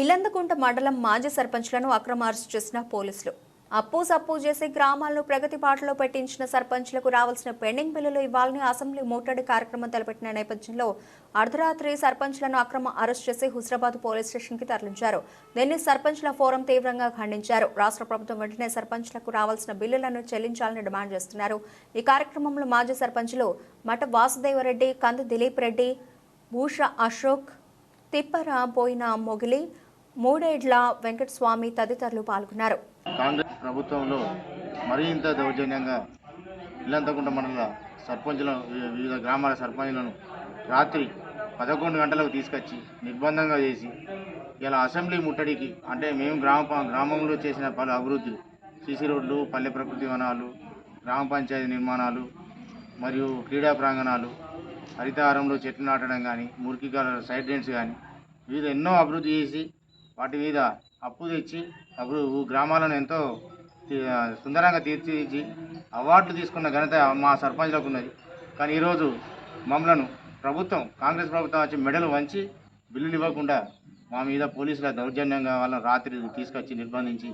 ఇల్లందకుంట మండలం మాజీ సర్పంచ్లను అక్రమ అరెస్ట్ చేసిన పోలీసులు. అప్పు సప్పు చేసి గ్రామాలను ప్రగతి పాటలో పెట్టించిన సర్పంచ్లకు రావాల్సిన పెండింగ్ బిల్లులు ఇవ్వాలని అసెంబ్లీ ముట్టడి కార్యక్రమం తలపెట్టిన నేపథ్యంలో అర్ధరాత్రి సర్పంచ్లను అక్రమ అరెస్ట్ చేసి హుజరాబాద్ పోలీస్ స్టేషన్కి తరలించారు. దీన్ని సర్పంచ్ల ఫోరం తీవ్రంగా ఖండించారు. రాష్ట్ర ప్రభుత్వం వెంటనే సర్పంచ్లకు రావాల్సిన బిల్లులను చెల్లించాలని డిమాండ్ చేస్తున్నారు. ఈ కార్యక్రమంలో మాజీ సర్పంచ్లు మఠ వాసుదేవరెడ్డి కంది దిలీప్ రెడ్డి భూష అశోక్ తిప్పర పోయిన మొగిలి మూడేడ్ల వెంకటస్వామి తదితరులు పాల్గొన్నారు. కాంగ్రెస్ ప్రభుత్వంలో మరింత దౌర్జన్యంగా ఇల్లంతకుంట మండల సర్పంచుల వివిధ గ్రామాల సర్పంచులను రాత్రి పదకొండు గంటలకు తీసుకొచ్చి నిర్బంధంగా చేసి ఇలా అసెంబ్లీ ముట్టడికి అంటే మేము గ్రామ గ్రామంలో చేసిన పలు అభివృద్ధులు సిసి రోడ్లు పల్లె ప్రకృతి వనాలు గ్రామ పంచాయతీ నిర్మాణాలు మరియు క్రీడా ప్రాంగణాలు హరితహారంలో చెట్లు నాటడం కానీ మురికి సైడ్ డ్రైన్స్ కానీ వివిధ ఎన్నో అభివృద్ధి చేసి వాటి మీద అప్పు తెచ్చి అప్పుడు గ్రామాలను ఎంతో సుందరంగా తీర్చిదిద్ది అవార్డులు తీసుకున్న ఘనత మా సర్పంచ్లకు ఉన్నది. కానీ ఈరోజు మమ్మలను ప్రభుత్వం కాంగ్రెస్ ప్రభుత్వం వచ్చి మెడలు వంచి బిల్లులు ఇవ్వకుండా మా మీద పోలీసుల దౌర్జన్యంగా వాళ్ళని రాత్రి తీసుకొచ్చి నిర్బంధించి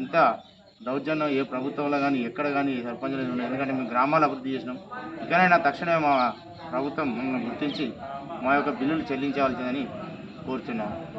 ఇంత దౌర్జన్యం ఏ ప్రభుత్వంలో కానీ ఎక్కడ కానీ సర్పంచులు ఉన్నాయి. ఎందుకంటే మేము గ్రామాలు అభివృద్ధి చేసినాం. ఇకనైనా తక్షణమే మా ప్రభుత్వం మమ్మల్ని గుర్తించి మా యొక్క బిల్లులు చెల్లించవలసిందని కోరుతున్నాం